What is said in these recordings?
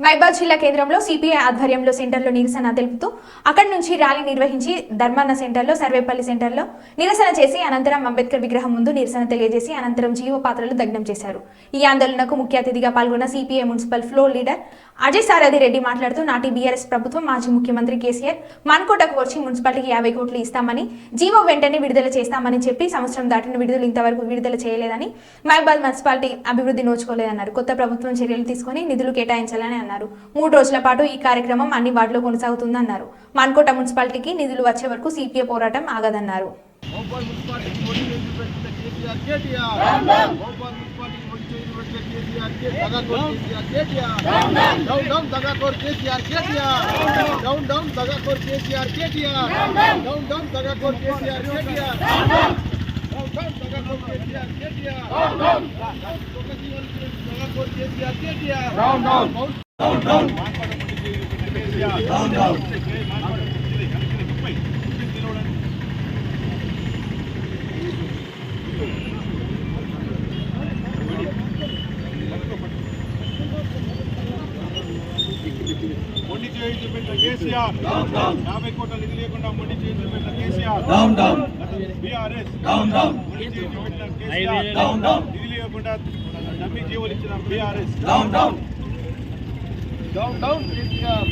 మైబాద్ జిల్లా కేంద్రంలో సిపిఐ ఆధ్వర్యంలో సెంటర్లో నిరసన తెలుపుతూ అక్కడి నుంచి ర్యాలీ నిర్వహించి ధర్మాన సెంటర్లో సర్వేపల్లి సెంటర్లో నిరసన చేసి అనంతరం అంబేద్కర్ విగ్రహం ముందు నిరసన తెలియజేసి అనంతరం జీవ పాత్రలు దగ్నం చేశారు. ఈ ఆందోళనకు ముఖ్య అతిథిగా పాల్గొన్న CPI municipal floor leader Ajay Sarathi Reddy మాట్లాడుతూ నాటి బీఆర్ఎస్ ప్రభుత్వం మాజీ ముఖ్యమంత్రి కేసీఆర్ మన్కోటకు వచ్చి మున్సిపాలిటీకి యాభై కోట్లు ఇస్తామని జీవో వెంటనే విడుదల చేస్తామని చెప్పి సంవత్సరం దాటిన విడుదల ఇంతవరకు విడుదల చేయలేదని మహబాద్ మున్సిపాలిటీ అభివృద్ధి నోచుకోలేదన్నారు. కొత్త ప్రభుత్వం చర్యలు తీసుకొని నిధులు కేటాయించాలని అన్నారు. మూడు రోజుల పాటు ఈ కార్యక్రమం అన్ని వార్డులో కొనసాగుతుందన్నారు. మన్కోట మున్సిపాలిటీకి నిధులు వచ్చే వరకు సిపిఐ పోరాటం ఆగదన్నారు. దగాకోర్ కేసీఆర్ కేటీఆర్ డౌన్ డౌన్ దగాకోర్ కేసీఆర్ కేటీఆర్ డౌన్ డౌన్ దగాకోర్ కేసీఆర్ కేటీఆర్ డౌన్ డౌన్ దగాకోర్ కేసీఆర్ కేటీఆర్ డౌన్ డౌన్ దగాకోర్ KCR KTR దగాకోర్ KCR KTR down down down down down down KCR యాభై కోట్ల నిధి లేకుండా మొండి చేయి చూపెట్టిన KCR down down BRS down down మొండి చేయి చూపెట్టిన కేసీఆర్ డౌన్ డౌన్ నిధి లేకుండా నమ్మి జీవులు ఇచ్చిన BRS down down down down KCR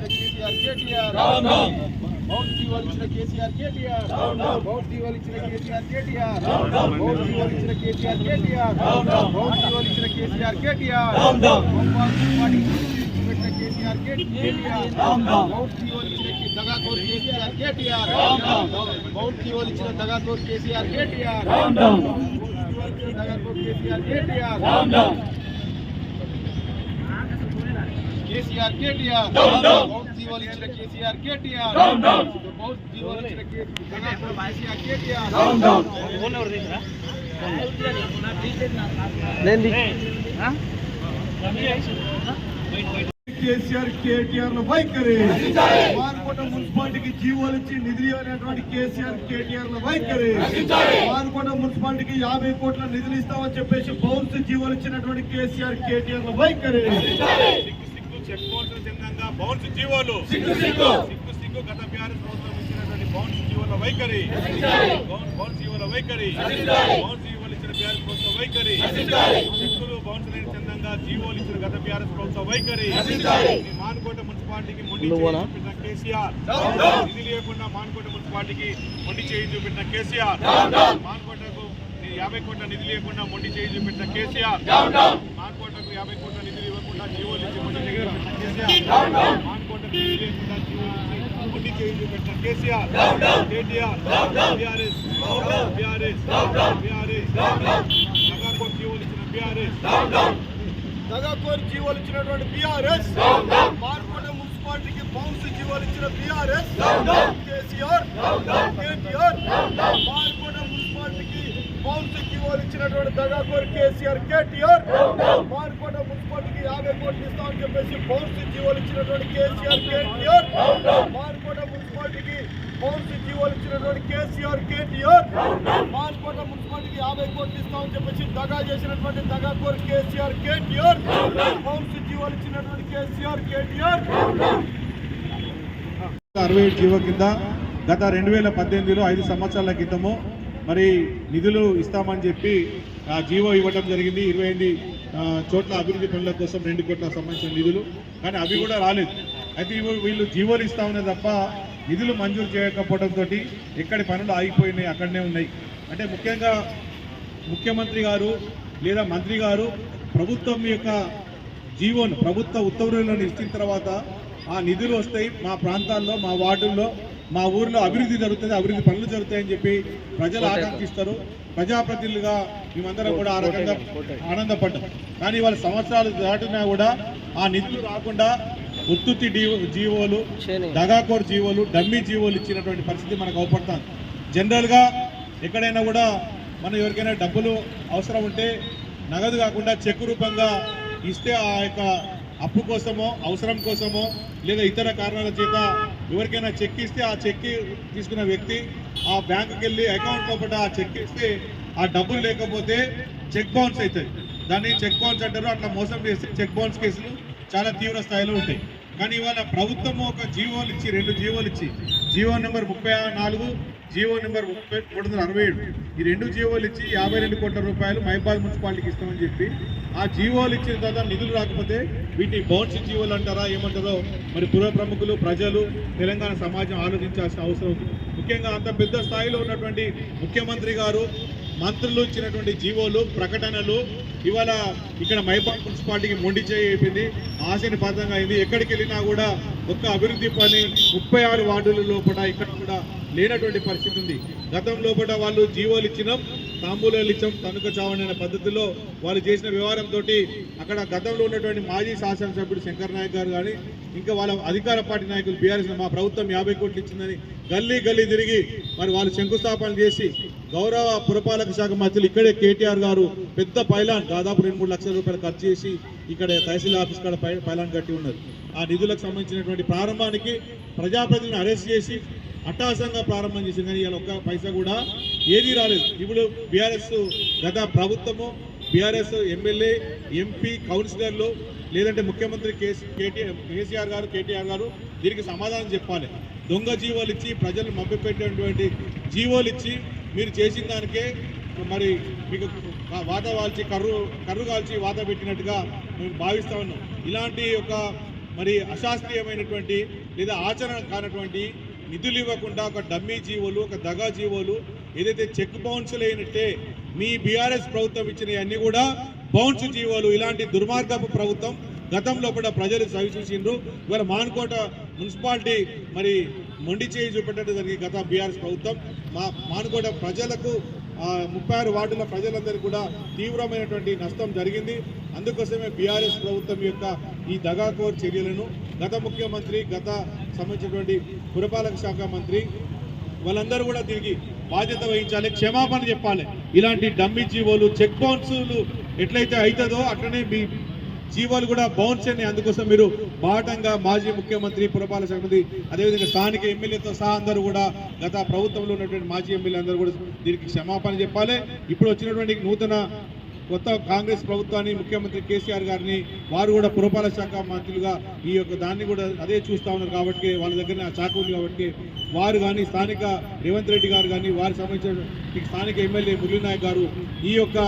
KCR KTR down down mount జీవాలు ఇచ్చిన కేసీఆర్ కేటీఆర్. డౌన్ డౌన్ మౌంట్ జీవాలు ఇచ్చిన కేసీఆర్ కేటీఆర్. డౌన్ డౌన్ మౌంట్ జీవాలు ఇచ్చిన కేసీఆర్ కేటీఆర్. డౌన్ డౌన్ మౌంట్ జీవాలు ఇచ్చిన KCR KTR. Down down Bhopal municipality పెట్టిన కేసీఆర్ కేటీఆర్. డౌన్ డౌన్ మౌంట్ జీవాలు ఇచ్చిన దగాకోర్ కేసీఆర్ కేటీఆర్. డౌన్ డౌన్ మౌంట్ జీవాలు ఇచ్చిన దగాకోర్ KCR KTR. Down down దగాకోర్ KCR KTR. Down down KCR KTR. Mount జీవాలు ఇచ్చిన కేసీఆర్ కేటీఆర్. మౌంట్ జీవాలు ఇచ్చిన కేసీఆర్ కేటీఆర్. కేసీఆర్ కేటీఆర్ వైఖరి. మానుకోట మున్సిపాలిటీకి జీవోలు ఇచ్చి నిధులు అనేటువంటి కేసీఆర్ కేటీఆర్ వైఖరి. మానుకోట మున్సిపాలిటీకి యాభై కోట్ల నిధులు ఇస్తామని చెప్పేసి బౌన్స్ జీవోలు ఇచ్చినటువంటి కేసీఆర్ కేటీఆర్ వైఖరి సిగ్గు చెక్ బౌన్స్ చిన్నంగా బౌన్స్ జీవోలు సిగ్గు సిగ్గు. గత బీఆర్ఎస్ ప్రభుత్వం ఇచ్చినటువంటి బౌన్స్ జీవోల వైఖరి. బౌన్స్ బౌన్స్ జీవోల వైఖరి. బౌన్స్ జీవోలు ఇచ్చిన బీఆర్ఎస్ ప్రభుత్వ వైఖరి. సిగ్గులు బౌన్స్ లేని చందంగా జీవోలు ఇచ్చిన గత బీఆర్ఎస్ ప్రభుత్వ వైఖరి. ఈ మానుకోట మున్సిపాలిటీకి మొండి చేయి చూపెట్టిన కేసీఆర్. నిధి లేకుండా మానుకోట మున్సిపాలిటీకి మొండి చేయి చూపెట్టిన కేసీఆర్. మానుకోటకు ఈ యాభై కోట్ల నిధి లేకుండా మొండి చేయి చూపెట్టిన కేసీఆర్. మానుకోటకు యాభై కోట్ల నిధులు ఇవ్వకుండా జీవోలు ఇచ్చి కేసీఆర్ మానుకోటకు నిధి లేకుండా జీవోలు ఇచ్చి మొండి KCR KTR BRS BRS BRS జీవోలు ఇచ్చిన బీఆర్ఎస్ జీవోలు ఇచ్చినటువంటి బీఆర్ఎస్ మున్సిపాలిటీకి బౌన్స్ జీవోలు ఇచ్చిన బీఆర్ఎస్ కేసీఆర్ కేటీఆర్ మున్సిపాలిటీకి బౌన్స్ ఇచ్చినటువంటి దగాకోర్ కేసీఆర్ కేటీఆర్ మార్కోట మున్సిపాలిటీకి యాభై కోట్లు ఇస్తామని చెప్పేసి బౌన్స్ జీవోలు ఇచ్చినటువంటి కేసీఆర్ కేటీఆర్ మార్కోట మున్సిపాలిటీకి బౌన్స్ జీవోలు ఇచ్చినటువంటి కేసీఆర్ కేటీఆర్ మార్కోట మున్సిపాలిటీకి యాభై కోట్లు ఇస్తామని చెప్పేసి దగా చేసినటువంటి దగాకోర్ కేసీఆర్ కేటీఆర్ బౌన్స్ జీవోలు ఇచ్చినటువంటి కేసీఆర్ కేటీఆర్ అరవై ఏడు జీవో కింద గత రెండు వేల పద్దెనిమిదిలో ఐదు సంవత్సరాల క్రితము మరి నిధులు ఇస్తామని చెప్పి ఆ జీవో ఇవ్వడం జరిగింది. ఇరవై ఎనిమిది చోట్ల అభివృద్ధి పనుల కోసం రెండు కోట్ల సంబంధించిన నిధులు. కానీ అవి కూడా రాలేదు. అయితే వీళ్ళు జీవోలు ఇస్తామనే తప్ప నిధులు మంజూరు చేయకపోవడంతో ఎక్కడి పనులు ఆగిపోయినాయి అక్కడనే ఉన్నాయి. అంటే ముఖ్యంగా ముఖ్యమంత్రి గారు లేదా మంత్రి గారు ప్రభుత్వం యొక్క జీవోను ప్రభుత్వ ఉత్తర్వులను ఇచ్చిన తర్వాత ఆ నిధులు వస్తాయి మా ప్రాంతాల్లో మా వార్డుల్లో. మా ఊర్లో అభివృద్ధి జరుగుతుంది అభివృద్ధి పనులు జరుగుతాయని చెప్పి ప్రజలు ఆకాంక్షిస్తారు. ప్రజాప్రతినిధులుగా మేమందరం కూడా ఆ రకంగా ఆనందపడ్డాం. కానీ వాళ్ళ సంవత్సరాలు దాటినా కూడా ఆ నిధులు రాకుండా ఉత్తుత్తి జీవోలు దగాకోర్ జీవోలు డమ్మీ జీవోలు ఇచ్చినటువంటి పరిస్థితి మనకు అవపడుతుంది. జనరల్గా ఎక్కడైనా కూడా మనం ఎవరికైనా డబ్బులు అవసరం ఉంటే నగదు కాకుండా చెక్ రూపంగా ఇస్తే ఆ యొక్క అప్పు కోసమో అవసరం కోసమో లేదా ఇతర కారణాల చేత ఎవరికైనా చెక్ ఇస్తే ఆ చెక్ తీసుకున్న వ్యక్తి ఆ బ్యాంకుకి వెళ్ళి అకౌంట్ లోపల ఆ చెక్ ఇస్తే ఆ డబ్బులు లేకపోతే చెక్ బౌన్స్ అవుతుంది దాన్ని చెక్ బౌన్స్ అంటారు. అట్లా మోసం చేస్తే చెక్ బౌన్స్ కేసులు చాలా తీవ్ర స్థాయిలో ఉంటాయి. కానీ ఇవాళ ప్రభుత్వం ఒక జీవోలు ఇచ్చి రెండు జీవోలు ఇచ్చి జీవో నెంబర్ ముప్పై నాలుగు జీవో నెంబర్ ముప్పై మూడు వందల అరవై ఏడు ఈ రెండు జీవోలు ఇచ్చి యాభై రెండు కోట్ల రూపాయలు మైబాద్ మున్సిపాలిటీకి ఇస్తామని చెప్పి ఆ జీవోలు ఇచ్చిన తర్వాత నిధులు రాకపోతే వీటిని బౌన్స్ జీవోలు అంటారా ఏమంటారో మరి పుర ప్రముఖులు ప్రజలు తెలంగాణ సమాజం ఆలోచించాల్సిన అవసరం ఉంది. ముఖ్యంగా అంత పెద్ద స్థాయిలో ఉన్నటువంటి ముఖ్యమంత్రి గారు మంత్రులు ఇచ్చినటువంటి జీవోలు ప్రకటనలు ఇవాళ ఇక్కడ మైబాద్ మున్సిపాలిటీకి మొండి చేయి అయిపోయింది ఆశని పాతంగా అయింది. ఎక్కడికి వెళ్ళినా కూడా ఒక్క అభివృద్ధి పని ముప్పై ఆరు వార్డుల లోపల ఇక్కడ కూడా లేనటువంటి పరిస్థితి ఉంది. గతం లోపల వాళ్ళు జీవోలు ఇచ్చినాం తాంబూలాలు ఇచ్చాం తనుక చావని అనే పద్ధతిలో వాళ్ళు చేసిన వ్యవహారంతో అక్కడ గతంలో ఉన్నటువంటి మాజీ శాసనసభ్యుడు శంకర్ నాయక్ గారు కానీ ఇంకా వాళ్ళ అధికార పార్టీ నాయకులు బీఆర్ఎస్ మా ప్రభుత్వం యాభై కోట్లు ఇచ్చిందని గల్లీ గల్లీ తిరిగి మరి వాళ్ళు శంకుస్థాపన చేసి గౌరవ పురపాలక శాఖ మంత్రులు ఇక్కడే కేటీఆర్ గారు పెద్ద పైలాన్ దాదాపు రెండు మూడు లక్షల రూపాయలు ఖర్చు చేసి ఇక్కడ తహసీల్ ఆఫీస్ కాడ పై పైలాన్ కట్టి ఉన్నారు. ఆ నిధులకు సంబంధించినటువంటి ప్రారంభానికి ప్రజాప్రతినిధులను అరెస్ట్ చేసి అట్టాసంగా ప్రారంభం చేసింది. కానీ ఇవాళ ఒక్క పైసా కూడా ఏదీ రాలేదు. ఇప్పుడు బీఆర్ఎస్ గత ప్రభుత్వము బీఆర్ఎస్ ఎమ్మెల్యే ఎంపీ కౌన్సిలర్లు లేదంటే ముఖ్యమంత్రి కేసీ కేటీఆర్ కేసీఆర్ గారు కేటీఆర్ గారు దీనికి సమాధానం చెప్పాలి. దొంగ జీవోలు ఇచ్చి ప్రజలు మభ్యపెట్టేటువంటి జీవోలు ఇచ్చి మీరు చేసిన దానికే మరి మీకు వాత వాల్చి కర్రు కర్రు కాల్చి వాత పెట్టినట్టుగా మేము భావిస్తా ఉన్నాం. ఇలాంటి ఒక మరి అశాస్త్రీయమైనటువంటి లేదా ఆచరణ కానటువంటి నిధులు ఇవ్వకుండా ఒక డమ్మీ జీవోలు ఒక దగా జీవోలు ఏదైతే చెక్ బౌన్సులు అయినట్టే మీ బీఆర్ఎస్ ప్రభుత్వం ఇచ్చినవి అన్ని కూడా బౌన్స్ జీవోలు. ఇలాంటి దుర్మార్గపు ప్రభుత్వం గతంలో కూడా ప్రజలు చవి చూసిండ్రు. ఇవాళ మానుకోట మున్సిపాలిటీ మరి మొండి చేయి చూపెట్టడం జరిగింది గత బీఆర్ఎస్ ప్రభుత్వం. మా మానుకోట ప్రజలకు ముప్పై ఆరు వార్డుల ప్రజలందరికీ కూడా తీవ్రమైనటువంటి నష్టం జరిగింది. అందుకోసమే బీఆర్ఎస్ ప్రభుత్వం యొక్క ఈ దగాకోర్ చర్యలను గత ముఖ్యమంత్రి గత సంబంధించినటువంటి పురపాలక శాఖ మంత్రి వాళ్ళందరూ కూడా దీనికి బాధ్యత వహించాలి క్షమాపణ చెప్పాలి. ఇలాంటి డమ్మి జీవోలు చెక్ బౌన్సులు ఎట్లయితే అవుతుందో అట్లనే మీ జీవాలు కూడా బౌన్స్ అని అందుకోసం మీరు బాటంగా మాజీ ముఖ్యమంత్రి పురపాలక శాఖ మంత్రి అదేవిధంగా స్థానిక ఎమ్మెల్యేతో సహా అందరూ కూడా గత ప్రభుత్వంలో ఉన్నటువంటి మాజీ ఎమ్మెల్యే అందరూ కూడా దీనికి క్షమాపణ చెప్పాలి. ఇప్పుడు వచ్చినటువంటి నూతన కొత్త కాంగ్రెస్ ప్రభుత్వాన్ని ముఖ్యమంత్రి కేసీఆర్ గారిని వారు కూడా పురపాలక శాఖ మంత్రులుగా ఈ యొక్క దాన్ని కూడా అదే చూస్తా ఉన్నారు కాబట్టి వాళ్ళ దగ్గర ఆ శాఖ ఉంది కాబట్టి వారు కానీ స్థానిక రేవంత్ రెడ్డి గారు కానీ వారికి సంబంధించిన ఈ స్థానిక ఎమ్మెల్యే మురళీనాయక్ గారు ఈ యొక్క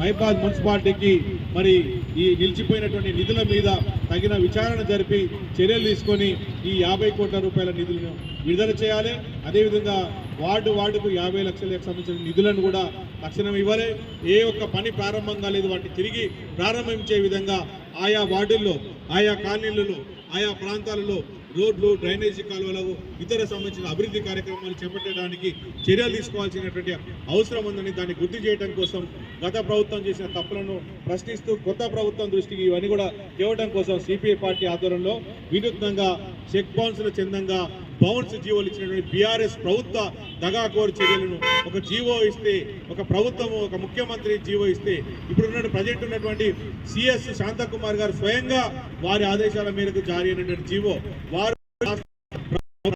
మైబాద్ మున్సిపాలిటీకి మరి ఈ నిలిచిపోయినటువంటి నిధుల మీద తగిన విచారణ జరిపి చర్యలు తీసుకొని ఈ యాభై కోట్ల రూపాయల నిధులను విడుదల చేయాలి. అదేవిధంగా వార్డు వార్డుకు యాభై లక్షలకు సంబంధించిన నిధులను కూడా తక్షణం ఇవ్వలే. ఏ ఒక్క పని ప్రారంభం కాలేదు వాటిని తిరిగి ప్రారంభించే విధంగా ఆయా వార్డుల్లో ఆయా కాలనీలలో ఆయా ప్రాంతాలలో రోడ్లు డ్రైనేజీ కాలువలకు ఇతర సంబంధించిన అభివృద్ధి కార్యక్రమాలు చేపట్టడానికి చర్యలు తీసుకోవాల్సినటువంటి అవసరం ఉందని దాన్ని గుర్తు చేయడం కోసం గత ప్రభుత్వం చేసిన తప్పులను ప్రశ్నిస్తూ కొత్త ప్రభుత్వం దృష్టికి ఇవన్నీ కూడా తేవడం కోసం సిపిఐ పార్టీ ఆధ్వర్యంలో వినూత్నంగా చెక్ బౌన్స్ల చందంగా బౌన్స్ జీవోలు ఇచ్చినటువంటి బీఆర్ఎస్ ప్రభుత్వ దగాకోరు చర్యలను ఒక జీవో ఇస్తే ఒక ప్రభుత్వము ఒక ముఖ్యమంత్రి జీవో ఇస్తే ఇప్పుడు ఉన్న ప్రజెంట్ ఉన్నటువంటి సిఎస్ శాంతకుమార్ గారు స్వయంగా వారి ఆదేశాల మేరకు జారీ అయినటువంటి జీవో వారు